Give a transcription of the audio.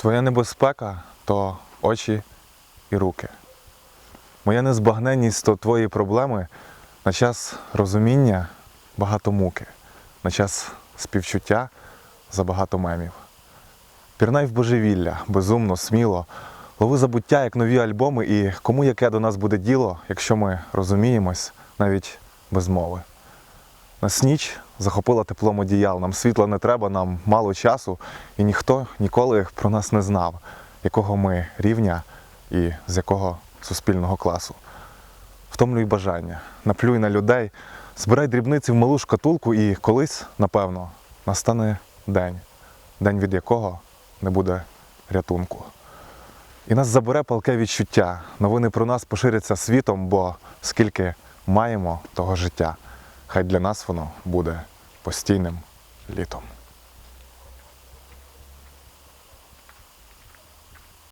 Твоя небезпека то очі і руки. Моя незбагненність то твої проблеми на час розуміння багато муки, на час співчуття забагато мемів. Пірнай в божевілля, безумно, сміло, лови забуття, як нові альбоми, і кому яке до нас буде діло, якщо ми розуміємось навіть без мови. Нас ніч захопила теплом одіял, нам світла не треба, нам мало часу, і ніхто ніколи про нас не знав, якого ми рівня і з якого суспільного класу. Втомлюй бажання, наплюй на людей, збирай дрібниці в малу шкатулку, і колись, напевно, настане день, день від якого не буде рятунку. І нас забере палке відчуття. Новини про нас поширяться світом, бо скільки маємо того життя, хай для нас воно буде постійним літом.